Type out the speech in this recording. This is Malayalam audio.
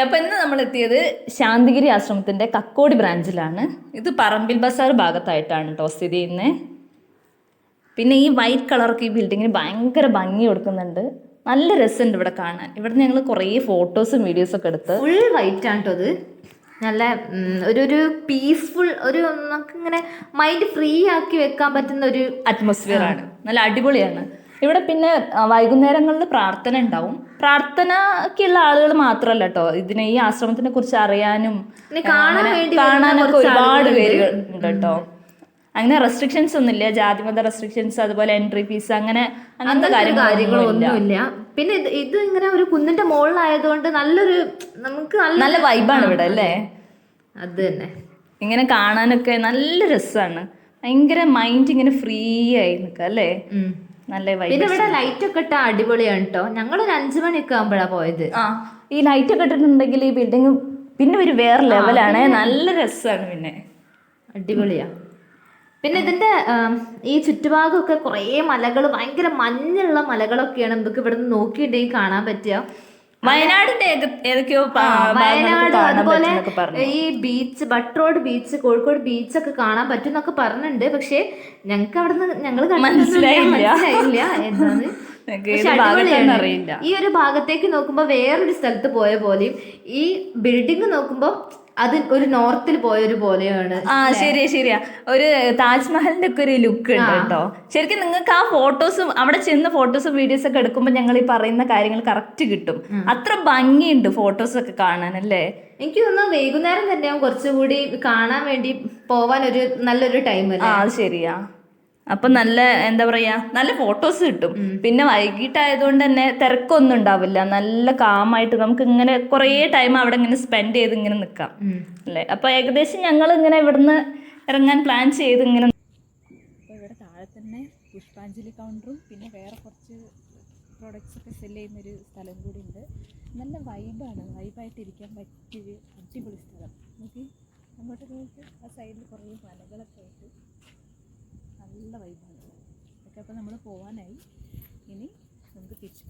അപ്പൊ ഇന്ന് നമ്മൾ എത്തിയത് ശാന്തിഗിരി ആശ്രമത്തിന്റെ കക്കോടി ബ്രാഞ്ചിലാണ്. ഇത് പറമ്പിൽ ബസാർ ഭാഗത്തായിട്ടാണ് കേട്ടോ സ്ഥിതി ചെയ്യുന്നത് പിന്നെ ഈ വൈറ്റ് കളർക്ക് ഈ ബിൽഡിങ്ങിന് ഭയങ്കര ഭംഗി കൊടുക്കുന്നുണ്ട്. നല്ല രസമുണ്ട് ഇവിടെ കാണാൻ. ഇവിടെ ഞങ്ങൾ കുറേ ഫോട്ടോസും വീഡിയോസും ഒക്കെ എടുത്ത്. ഫുൾ വൈറ്റ് ആണ് കേട്ടോ അത് നല്ല ഒരു ഒരു പീസ്ഫുൾ ഒരു നമുക്ക് ഇങ്ങനെ മൈൻഡ് ഫ്രീ ആക്കി വെക്കാൻ പറ്റുന്ന ഒരു അറ്റ്മോസ്ഫിയർ ആണ്. നല്ല അടിപൊളിയാണ്. ഇവിടെ പിന്നെ വൈകുന്നേരങ്ങളിൽ പ്രാർത്ഥന ഉണ്ടാവും. പ്രാർത്ഥനക്കുള്ള ആളുകൾ മാത്രമല്ല കേട്ടോ ഇതിനെ ഈ ആശ്രമത്തിനെ കുറിച്ച് അറിയാനും കാണാനൊക്കെ ഒരുപാട് പേര് ഉണ്ട് കേട്ടോ അങ്ങനെ റെസ്ട്രിക്ഷൻസ് ഒന്നുമില്ല. ജാതിമത റെസ്ട്രിക്ഷൻസ് അതുപോലെ എൻട്രി ഫീസ് അങ്ങനെ അങ്ങനത്തെ കാര്യങ്ങളൊന്നുമില്ല. പിന്നെ ഇത് ഇങ്ങനെ ഒരു കുന്നിന്റെ മുകളിലായതുകൊണ്ട് നല്ലൊരു നമുക്ക് നല്ല വൈബാണ് ഇവിടെ അല്ലേ? അത് തന്നെ. ഇങ്ങനെ കാണാനൊക്കെ നല്ല രസമാണ് ഭയങ്കര മൈൻഡ് ഇങ്ങനെ ഫ്രീ ആയി നിൽക്കുക അല്ലേ. നല്ല വൈബ് പിന്നെ ഇവിടെ ലൈറ്റ് ഒക്കെ ഇട്ട അടിപൊളിയാണ് കേട്ടോ ഞങ്ങൾ ഒരു അഞ്ചു മണിയൊക്കെ ആകുമ്പോഴാ പോയത്. ആ. ഈ ലൈറ്റ് ഒക്കെ ഇട്ടിട്ടുണ്ടെങ്കിൽ ഈ ബിൽഡിംഗ് പിന്നെ ഒരു വേറെ ലെവലാണ് നല്ല രസമാണ് പിന്നെ. അടിപൊളിയാ. പിന്നെ ഇതിന്റെ ഈ ചുറ്റുഭാഗമൊക്കെ കുറേ മലകൾ ഭയങ്കര മഞ്ഞുള്ള മലകളൊക്കെയാണ് നമുക്ക് ഇവിടെ നിന്ന് നോക്കിയിട്ടുണ്ടെങ്കിൽ കാണാൻ പറ്റുക. വയനാടിന്റെ ഏതൊക്കെയോ വയനാട് അതുപോലെ ഈ beach Bhatt road beach Kozhikode beach ഒക്കെ കാണാൻ പറ്റും എന്നൊക്കെ പറഞ്ഞിട്ടുണ്ട്. പക്ഷെ ഞങ്ങൾക്ക് അവിടെ നിന്ന് ഞങ്ങൾ. മനസ്സിലായില്ല. എന്താണ്? അറിയില്ല. ഈ ഒരു ഭാഗത്തേക്ക് നോക്കുമ്പോൾ വേറൊരു സ്ഥലത്ത് പോയ പോലെയും ഈ ബിൽഡിംഗ് നോക്കുമ്പോൾ അത് ഒരു നോർത്തിൽ പോയ ഒരു പോലെയാണ്. ആ ശരിയാ ശരിയാ. ഒരു താജ്മഹലിന്റെ ഒക്കെ ഒരു ലുക്ക് ഉണ്ട് കേട്ടോ. ശരിക്കും നിങ്ങൾക്ക് ആ ഫോട്ടോസും അവിടെ ചെന്ന് ഫോട്ടോസും വീഡിയോസ് ഒക്കെ എടുക്കുമ്പോൾ ഞങ്ങൾ ഈ പറയുന്ന കാര്യങ്ങൾ കറക്റ്റ് കിട്ടും. അത്ര ഭംഗിയുണ്ട് ഫോട്ടോസ് ഒക്കെ കാണാൻ അല്ലേ? എനിക്ക് തോന്നുന്നു വൈകുന്നേരം തന്നെയാവും കുറച്ചുകൂടി കാണാൻ വേണ്ടി പോവാൻ ഒരു നല്ലൊരു ടൈം അല്ലേ? ആ ശരിയാ. അപ്പൊ നല്ല എന്താ പറയാ നല്ല ഫോട്ടോസ് കിട്ടും. പിന്നെ വൈകിട്ടായതുകൊണ്ട് തന്നെ തിരക്കൊന്നും ഉണ്ടാവില്ല. നല്ല കാമായിട്ട് നമുക്ക് ഇങ്ങനെ കുറേ ടൈം അവിടെ ഇങ്ങനെ സ്പെൻഡ് ചെയ്ത് ഇങ്ങനെ നിൽക്കാം. അല്ലേ? അപ്പൊ ഏകദേശം ഞങ്ങൾ ഇങ്ങനെ ഇവിടുന്ന് ഇറങ്ങാൻ പ്ലാൻ ചെയ്ത് ഇങ്ങനെ ഇവിടെ താഴെ തന്നെ പുഷ്പാഞ്ജലി കൗണ്ടറും പിന്നെ വേറെ കുറച്ച് പ്രോഡക്റ്റ്സ് ഒക്കെ സെൽ ചെയ്യുന്നൊരു സ്ഥലം കൂടി ഉണ്ട്. നല്ല വൈബാണ് വൈബായിട്ട് ഇരിക്കാൻ പറ്റിയൊരു അടിപൊളി സ്ഥലം. നോക്കി. അങ്ങോട്ട് നോക്കി. ആ സൈഡിൽ കുറേ മലകളൊക്കെ ആയിട്ട് നല്ല വൈബാണ് ഇതൊക്കെ അപ്പോൾ നമ്മൾ പോകാനായി ഇനി നമുക്ക് തിരിച്ചു.